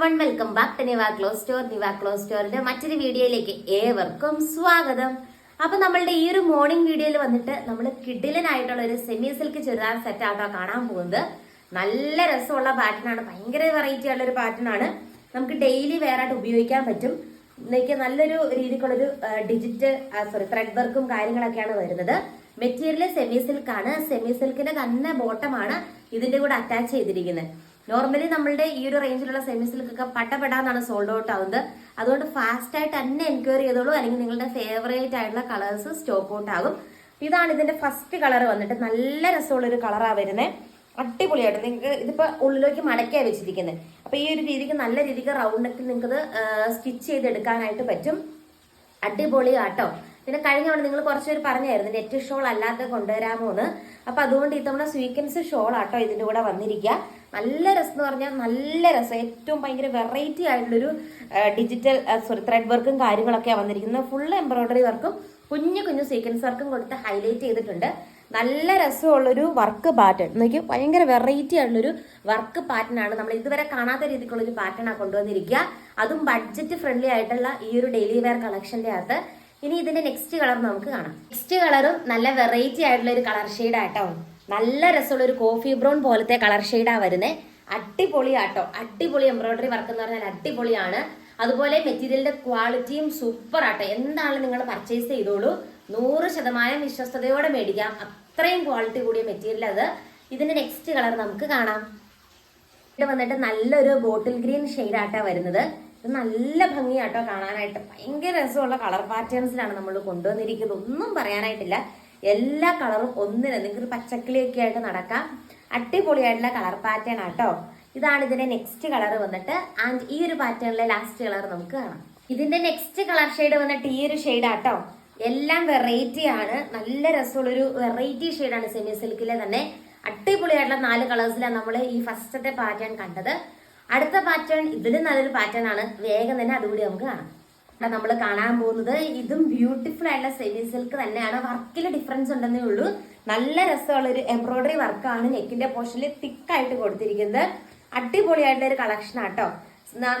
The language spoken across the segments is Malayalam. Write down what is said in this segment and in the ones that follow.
One welcome back to Niva clothes store Niva clothes സ്റ്റോറിന്റെ മറ്റൊരു വീഡിയോയിലേക്ക് ഏവർക്കും സ്വാഗതം. അപ്പൊ നമ്മളുടെ ഈ ഒരു മോർണിംഗ് വീഡിയോയിൽ വന്നിട്ട് നമ്മൾ കിഡിലനായിട്ടുള്ള ഒരു സെമി സിൽക്ക് ചുരിദാർ സെറ്റ് ആട്ടോ കാണാൻ പോകുന്നത്. നല്ല രസമുള്ള പാറ്റേൺ ആണ്. ഭയങ്കര വെറൈറ്റി ആയിട്ടുള്ള ഒരു പാറ്റേൺ ആണ്. നമുക്ക് ഡെയിലി വെയർ ആയിട്ട് ഉപയോഗിക്കാൻ പറ്റും. ഇന്നേക്ക് നല്ലൊരു രീതിക്കുള്ളൊരു ഡിജിറ്റ് സോറി ത്രെഡ് വർക്കും കാര്യങ്ങളൊക്കെയാണ് വരുന്നത്. മെറ്റീരിയൽ സെമി സിൽക്ക് ആണ്. സെമി സിൽക്കിന്റെ തന്നെ ബോട്ടമാണ് ഇതിന്റെ കൂടെ അറ്റാച്ച് ചെയ്തിരിക്കുന്നത്. നോർമലി നമ്മളുടെ ഈ ഒരു റേഞ്ചിലുള്ള സെമി സിൽക്ക് ഒക്കെ പട്ടപ്പെടാന്നാണ് സോൾഡ് ഔട്ട് ആവുന്നത്. അതുകൊണ്ട് ഫാസ്റ്റ് ആയിട്ട് തന്നെ എൻക്വയറി ചെയ്തോളൂ. അല്ലെങ്കിൽ നിങ്ങളുടെ ഫേവറേറ്റ് ആയിട്ടുള്ള കളേഴ്സ് സ്റ്റോക്ക് ഔട്ട് ആകും. ഇതാണ് ഇതിന്റെ ഫസ്റ്റ് കളർ വന്നിട്ട് നല്ല രസമുള്ള ഒരു കളറാണ് വരുന്നത് അടിപൊളിയായിട്ട് നിങ്ങൾക്ക് ഇതിപ്പോ ഉള്ളിലേക്ക് മടക്കിയാണ് വെച്ചിരിക്കുന്നത് അപ്പൊ ഈ ഒരു രീതിക്ക് നല്ല രീതിക്ക് റൗണ്ട് നെക്കിൽ നിങ്ങൾക്ക് സ്റ്റിച്ച് ചെയ്തെടുക്കാനായിട്ട് പറ്റും. അടിപൊളിയാട്ടോ. പിന്നെ കഴിഞ്ഞ തവണ നിങ്ങൾ കുറച്ചുപേർ പറഞ്ഞായിരുന്നു നെറ്റ് ഷോൾ അല്ലാതെ കൊണ്ടുവരാമോ എന്ന് അപ്പൊ അതുകൊണ്ട് ഇത്തവണ സ്വീക്കൻസ് ഷോൾ ആട്ടോ ഇതിന്റെ കൂടെ വന്നിരിക്കുക നല്ല രസം എന്ന് പറഞ്ഞാൽ നല്ല രസം. ഏറ്റവും ഭയങ്കര വെറൈറ്റി ആയിട്ടുള്ളൊരു ഡിജിറ്റൽ സോറി ത്രെഡ് വർക്കും കാര്യങ്ങളൊക്കെ വന്നിരിക്കുന്നത്. ഫുൾ എംബ്രോയ്ഡറി വർക്കും കുഞ്ഞു കുഞ്ഞു സീക്വൻസ് വർക്കും കൊടുത്ത് ഹൈലൈറ്റ് ചെയ്തിട്ടുണ്ട്. നല്ല രസമുള്ളൊരു വർക്ക് പാറ്റേൺ നോക്കിയാൽ ഭയങ്കര വെറൈറ്റി ആയിട്ടുള്ളൊരു വർക്ക് പാറ്റേൺ ആണ്. നമ്മൾ ഇതുവരെ കാണാത്ത രീതിക്കുള്ളൊരു പാറ്റേൺ ആണ് കൊണ്ടുവന്നിരിക്കുക അതും ബഡ്ജറ്റ് ഫ്രണ്ട്ലി ആയിട്ടുള്ള ഈ ഒരു ഡെയിലി വെയർ കളക്ഷന്റെ അകത്ത് ഇനി ഇതിന്റെ നെക്സ്റ്റ് കളർ നമുക്ക് കാണാം. നെക്സ്റ്റ് കളറും നല്ല വെറൈറ്റി ആയിട്ടുള്ള ഒരു കളർ ഷെയ്ഡ് ആട്ടോ. നല്ല രസമുള്ള ഒരു കോഫി ബ്രൗൺ പോലത്തെ കളർ ഷെയ്ഡാ വരുന്നത് അടിപൊളിയാട്ടോ അടിപൊളി എംബ്രോയിഡറി വർക്ക് എന്ന് പറഞ്ഞാൽ അടിപൊളിയാണ്. അതുപോലെ മെറ്റീരിയലിന്റെ ക്വാളിറ്റിയും സൂപ്പർ ആട്ടോ. എന്താണ് നിങ്ങൾ പർച്ചേസ് ചെയ്തോളൂ. നൂറ് ശതമാനം വിശ്വസ്തയോടെ മേടിക്കാം. അത്രയും ക്വാളിറ്റി കൂടിയ മെറ്റീരിയൽ അത്. ഇതിന്റെ നെക്സ്റ്റ് കളർ നമുക്ക് കാണാം. ഇവിടെ വന്നിട്ട് നല്ലൊരു ബോട്ടിൽ ഗ്രീൻ ഷെയ്ഡായിട്ടാണ് വരുന്നത്. ഇത് നല്ല ഭംഗിയാട്ടോ കാണാനായിട്ട്. ഭയങ്കര രസമുള്ള കളർ പാറ്റേൺസിലാണ് നമ്മൾ കൊണ്ടുവന്നിരിക്കുന്നത്. ഒന്നും പറയാനായിട്ടില്ല. എല്ലാ കളറും ഒന്നിന് നിങ്ങൾക്ക് പച്ചക്കിളിയൊക്കെ ആയിട്ട് നടക്കാം. അടിപൊളിയായിട്ടുള്ള കളർ പാറ്റേൺ ആട്ടോ. ഇതാണ് ഇതിന്റെ നെക്സ്റ്റ് കളർ വന്നിട്ട്. ആൻഡ് ഈ ഒരു പാറ്റേണിലെ ലാസ്റ്റ് കളർ നമുക്ക് കാണാം. ഇതിന്റെ നെക്സ്റ്റ് കളർ ഷെയ്ഡ് വന്നിട്ട് ഈ ഒരു ഷെയ്ഡ് ആട്ടോ. എല്ലാം വെറൈറ്റി ആണ്. നല്ല രസമുള്ളൊരു വെറൈറ്റി ഷെയ്ഡാണ് സെമി സിൽക്കിലെ തന്നെ. അടിപൊളിയായിട്ടുള്ള നാല് കളേഴ്സിലാണ് നമ്മൾ ഈ ഫസ്റ്റത്തെ പാറ്റേൺ കണ്ടത്. അടുത്ത പാറ്റേൺ ഇതിലും നല്ലൊരു പാറ്റേൺ ആണ്. വേഗം തന്നെ അതുകൂടി നമുക്ക് കാണാം. നമ്മൾ കാണാൻ പോകുന്നത് ഇതും ബ്യൂട്ടിഫുൾ ആയിട്ടുള്ള സെമി സിൽക്ക് തന്നെയാണ്. വർക്കിൽ ഡിഫറൻസ് ഉണ്ടെന്നേ ഉള്ളൂ. നല്ല രസമുള്ള ഒരു എംബ്രോയിഡറി വർക്കാണ് നെക്കിന്റെ പോർഷനിൽ തിക്കായിട്ട് കൊടുത്തിരിക്കുന്നത്. അടിപൊളിയായിട്ടുള്ള ഒരു കളക്ഷൻ ആട്ടോ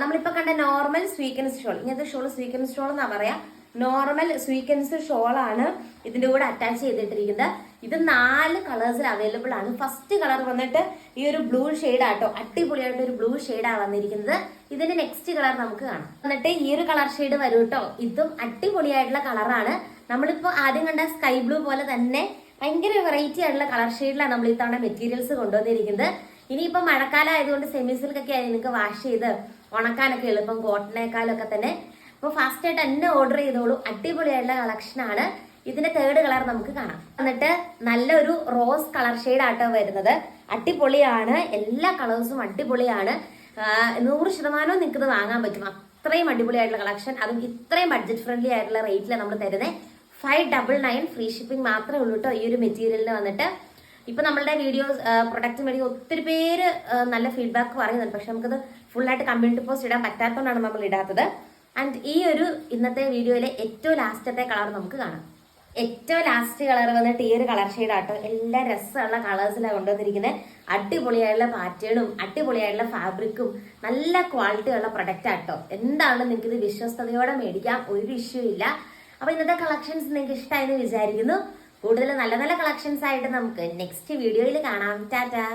നമ്മളിപ്പോ കണ്ട നോർമൽ സ്വീക്കൻസ് ഷോൾ ഇങ്ങനത്തെ ഷോൾ സ്വീക്കൻസ് ഷോൾ എന്നാ പറയാ. നോർമൽ സ്വീക്കൻസ് ഷോൾ ആണ് ഇതിന്റെ കൂടെ അറ്റാച്ച് ചെയ്തിട്ടിരിക്കുന്നത്. ഇത് നാല് കളേഴ്സിൽ അവൈലബിൾ ആണ്. ഫസ്റ്റ് കളർ വന്നിട്ട് ഈ ഒരു ബ്ലൂ ഷെയ്ഡ് ആട്ടോ. അടിപൊളിയായിട്ട് ഒരു ബ്ലൂ ഷെയ്ഡാണ് വന്നിരിക്കുന്നത്. ഇതിന്റെ നെക്സ്റ്റ് കളർ നമുക്ക് കാണാം. എന്നിട്ട് ഈ ഒരു കളർ ഷെയ്ഡ് വരും കേട്ടോ ഇതും അടിപൊളിയായിട്ടുള്ള കളറാണ് നമ്മളിപ്പോ ആദ്യം കണ്ട സ്കൈ ബ്ലൂ പോലെ തന്നെ ഭയങ്കര വെറൈറ്റി ആയിട്ടുള്ള കളർ ഷെയ്ഡിലാണ് നമ്മൾ ഇത്തവണ മെറ്റീരിയൽസ് കൊണ്ടുവന്നിരിക്കുന്നത്. ഇനിയിപ്പോ മഴക്കാലം ആയതുകൊണ്ട് സെമി നിങ്ങൾക്ക് വാഷ് ചെയ്ത് ഉണക്കാനൊക്കെ എളുപ്പം കോട്ടനേക്കാളൊക്കെ തന്നെ അപ്പോൾ ഫാസ്റ്റ് ആയിട്ട് തന്നെ ഓർഡർ ചെയ്തോളൂ. അടിപൊളിയായിട്ടുള്ള കളക്ഷൻ ആണ്. ഇതിന്റെ തേർഡ് കളർ നമുക്ക് കാണാം. എന്നിട്ട് നല്ലൊരു റോസ് കളർ ഷെയ്ഡ് ആട്ടോ വരുന്നത്. അടിപൊളിയാണ്. എല്ലാ കളേഴ്സും അടിപൊളിയാണ്. നൂറ് ശതമാനവും നിങ്ങൾക്ക് വാങ്ങാൻ പറ്റും. അത്രയും അടിപൊളിയായിട്ടുള്ള കളക്ഷൻ അതും ഇത്രയും ബഡ്ജറ്റ് ഫ്രണ്ട്ലി ആയിട്ടുള്ള റേറ്റിൽ നമ്മൾ തരുന്നത് five double nine free shipping മാത്രമേ ഉള്ളൂ കേട്ടോ ഈ ഒരു മെറ്റീരിയലിന് വന്നിട്ട്. ഇപ്പൊ നമ്മളുടെ വീഡിയോസ് പ്രൊഡക്റ്റ് മേടിക്കുന്ന ഒത്തിരി പേര് നല്ല ഫീഡ്ബാക്ക് പറയുന്നുണ്ട്. പക്ഷെ നമുക്കത് ഫുള്ളായിട്ട് കമ്മ്യൂണിറ്റി പോസ്റ്റ് ഇടാൻ പറ്റാത്തതുകൊണ്ടാണ് നമ്മൾ ഇടാത്തത്. ആൻഡ് ഈ ഒരു ഇന്നത്തെ വീഡിയോയിലെ ഏറ്റവും ലാസ്റ്റത്തെ കളർ നമുക്ക് കാണാം. ഏറ്റവും ലാസ്റ്റ് കളർ വന്നിട്ട് ഈ ഒരു കളർ ഷെയ്ഡ് ആട്ടോ. എല്ലാ രസമുള്ള കളേഴ്സിലാണ് കൊണ്ടുവന്നിരിക്കുന്നത് അടിപൊളിയായുള്ള പാറ്റേണും അടിപൊളിയായുള്ള ഫാബ്രിക്കും നല്ല ക്വാളിറ്റി ഉള്ള പ്രൊഡക്റ്റ് ആട്ടോ. എന്താണ് നിങ്ങൾക്ക് ഇത് വിശ്വസ്തയോടെ മേടിക്കാം ഒരു ഇഷ്യൂ ഇല്ല. അപ്പൊ ഇന്നത്തെ കളക്ഷൻസ് നിങ്ങൾക്ക് ഇഷ്ടമായെന്ന് വിചാരിക്കുന്നു. കൂടുതൽ നല്ല നല്ല കളക്ഷൻസ് ആയിട്ട് നമുക്ക് നെക്സ്റ്റ് വീഡിയോയിൽ കാണാം. ടാറ്റാ